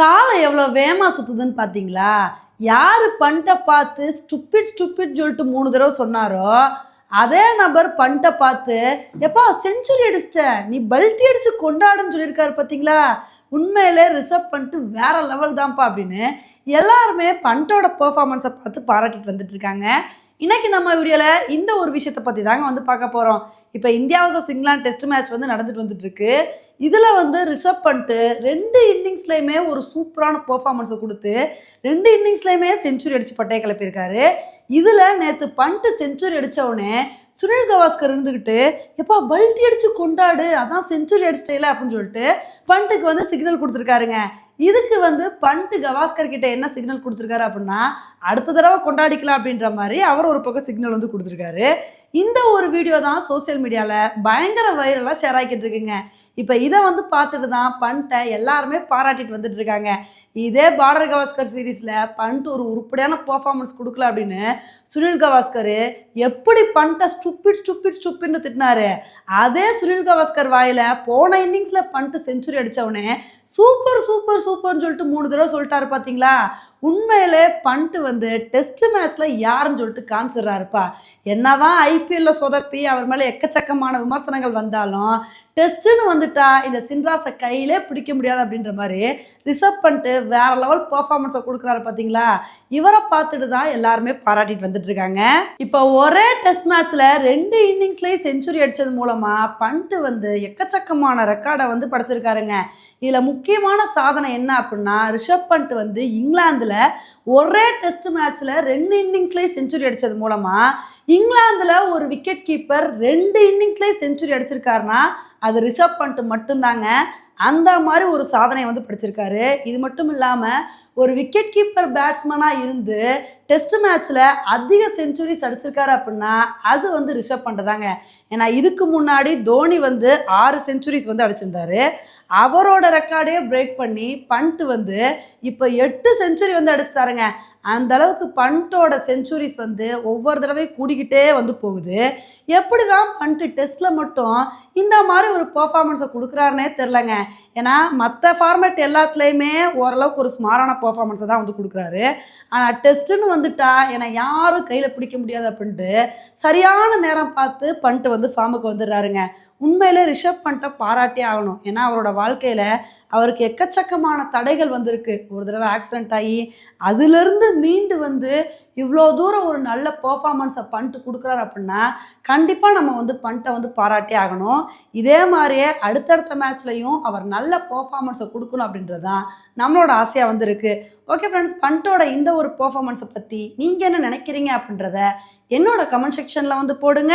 காலம் எவ்வளோ வேகமாக சுற்றுதுன்னு பார்த்தீங்களா யார் பண்ட்டை பார்த்து ஸ்டுப்பிட் ஸ்டுப்பிட் சொல்லிட்டு மூணு தடவை சொன்னாரோ அதே நபர் பண்ட்டை பார்த்து எப்பா செஞ்சுரி அடிச்சிட்ட நீ பல்ட்டி அடிச்சு கொண்டாடுன்னு சொல்லியிருக்காரு பார்த்தீங்களா உண்மையிலே ரிசர்வ் பண்ணிட்டு வேற லெவல் தான்ப்பா அப்படின்னு எல்லாருமே பண்ட்டோட பெர்ஃபார்மன்ஸை பார்த்து பாராட்டிட்டு வந்துட்டு இருக்காங்க. இன்னைக்கு நம்ம வீடியோவில் இந்த ஒரு விஷயத்தை பற்றி தாங்க வந்து பார்க்க போகிறோம் இப்போ India versus England test match வந்து நடந்துட்டு வந்துட்டுருக்கு இதில் வந்து ரிஷப் பண்ணிட்டு ரெண்டு இன்னிங்ஸ்லையுமே ஒரு சூப்பரான பர்ஃபார்மன்ஸை கொடுத்து ரெண்டு இன்னிங்ஸ்லையுமே செஞ்சுரி அடித்து பட்டையை கிளப்பியிருக்காரு. இதில் நேற்று பண்ட்டு செஞ்சுரி அடித்தவுடனே சுனில் கவாஸ்கர் இருந்துக்கிட்டு எப்பா பல்ட்டி அடித்து கொண்டாடு அதான் செஞ்சுரி அடிச்சிட்டேல அப்படின்னு சொல்லிட்டு பண்ட்டுக்கு வந்து சிக்னல் கொடுத்துருக்காருங்க. இதுக்கு வந்து பண்ட்டு கவாஸ்கர் கிட்ட என்ன சிக்னல் கொடுத்துருக்காரு அப்படின்னா அடுத்த தடவை கொண்டாடிக்கலாம் அப்படின்ற மாதிரி அவர் ஒரு பக்கம் சிக்னல் வந்து கொடுத்துருக்காரு. இந்த ஒரு வீடியோ தான் சோஷியல் மீடியாவில் பயங்கர வைரலாக ஷேர் ஆகிக்கிட்டு இருக்குங்க. இப்போ இதை வந்து பார்த்துட்டு தான் பண்ட்டை எல்லாருமே பாராட்டிட்டு வந்துட்டு இருக்காங்க. இதே பார்டர் கவாஸ்கர் சீரீஸில் பண்ட் ஒரு உருப்படியான பெர்ஃபார்மன்ஸ் கொடுக்கல அப்படின்னு சுனில் கவாஸ்கர் எப்படி பண்ட்டை ஸ்டுப்பிட் ஸ்டுப்பிட் ஸ்டூப்பிட்னு திட்டினாரு. அதே சுனில் கவாஸ்கர் வாயில் போன இன்னிங்ஸில் பண்ட்டு செஞ்சுரி அடித்தவனே சூப்பர் சூப்பர் சூப்பர்னு சொல்லிட்டு மூணு தடவை சொல்லிட்டாரு பார்த்தீங்களா உண்மையிலே பண்ட்டு வந்து டெஸ்ட் மேட்ச்சில் யாருன்னு சொல்லிட்டு காமிச்சிடுறாருப்பா. என்னதான் ஐபிஎல்ல சொதப்பி அவர் மேலே எக்கச்சக்கமான விமர்சனங்கள் வந்தாலும் டெஸ்ட்டுன்னு வந்துட்டா இந்த சின்ராஸை கையிலே பிடிக்க முடியாது அப்படின்ற மாதிரி ரிசர்வ் பண்ணிட்டு வேற லெவல் பர்ஃபார்மன்ஸை கொடுக்குறாரு பார்த்தீங்களா இவரை பார்த்துட்டு தான் எல்லாருமே பாராட்டிட்டு வந்துட்டு இருக்காங்க. இப்போ ஒரே டெஸ்ட் மேட்ச்ல ரெண்டு இன்னிங்ஸ்லேயும் செஞ்சுரி அடிச்சது மூலமா பண்ட்டு வந்து எக்கச்சக்கமான ரெக்கார்டை வந்து படைச்சிருக்காருங்க. இதில் முக்கியமான சாதனை என்ன அப்படின்னா ரிஷப் பண்ட் வந்து இங்கிலாந்தில் ஒரே டெஸ்ட் மேட்ச்சில் ரெண்டு இன்னிங்ஸ்லேயும் செஞ்சுரி அடித்தது மூலமாக இங்கிலாந்தில் ஒரு விக்கெட் கீப்பர் ரெண்டு இன்னிங்ஸ்லேயே செஞ்சுரி அடிச்சிருக்காருன்னா அது ரிஷப் பண்ட் மட்டும்தாங்க. அந்த மாதிரி ஒரு சாதனை வந்து படிச்சிருக்காரு. இது மட்டும் இல்லாமல் ஒரு விக்கெட் கீப்பர் பேட்ஸ்மேனாக இருந்து டெஸ்ட் மேட்ச்சில் அதிக செஞ்சுரிஸ் அடிச்சிருக்காரு அப்படின்னா அது வந்து ரிஷப் பண்ட் தாங்க ஏன்னா இதுக்கு முன்னாடி தோனி வந்து ஆறு செஞ்சுரிஸ் வந்து அடிச்சிருந்தாரு. அவரோட ரெக்கார்டே பிரேக் பண்ணி பண்ட்டு வந்து இப்போ எட்டு செஞ்சுரி வந்து அடிச்சிட்டாருங்க. அந்த அளவுக்கு பண்ட்டோட செஞ்சுரிஸ் வந்து ஒவ்வொரு தடவையும் கூடிக்கிட்டே வந்து போகுது. எப்படி தான் பண்ட்டு டெஸ்ட்டில் மட்டும் இந்த மாதிரி ஒரு பர்ஃபார்மன்ஸை கொடுக்குறாருனே தெரிலங்க ஏன்னா மற்ற ஃபார்மேட் எல்லாத்துலேயுமே ஓரளவுக்கு ஒரு ஸ்மாரான பர்ஃபார்மன்ஸை தான் வந்து கொடுக்குறாரு. ஆனால் டெஸ்ட்டுன்னு வந்துட்டா ஏன்னா யாரும் கையில் பிடிக்க முடியாது அப்படின்ட்டு சரியான நேரம் பார்த்து பண்ட்டு வந்து ஃபார்முக்கு வந்துடுறாருங்க. உண்மையிலே ரிஷப் பண்ட்டை பாராட்டே ஆகணும். ஏன்னா அவரோட வாழ்க்கையில் அவருக்கு எக்கச்சக்கமான தடைகள் வந்திருக்கு. ஒரு தடவை ஆக்சிடென்ட் ஆகி அதுலேருந்து மீண்டு வந்து இவ்வளோ தூரம் ஒரு நல்ல பர்ஃபார்மன்ஸை பண்ணிட்டு கொடுக்குறாரு அப்படின்னா கண்டிப்பாக நம்ம வந்து பண்ட்டை வந்து பாராட்டே ஆகணும். இதே மாதிரியே அடுத்தடுத்த மேட்ச்லையும் அவர் நல்ல பர்ஃபார்மன்ஸை கொடுக்கணும் அப்படின்றது தான் நம்மளோட ஆசையாக வந்து இருக்குது ஓகே ஃப்ரெண்ட்ஸ் பண்ட்டோட இந்த ஒரு பர்ஃபார்மன்ஸை பற்றி நீங்கள் என்ன நினைக்கிறீங்க அப்படின்றத என்னோட கமெண்ட் செக்ஷனில் வந்து போடுங்க.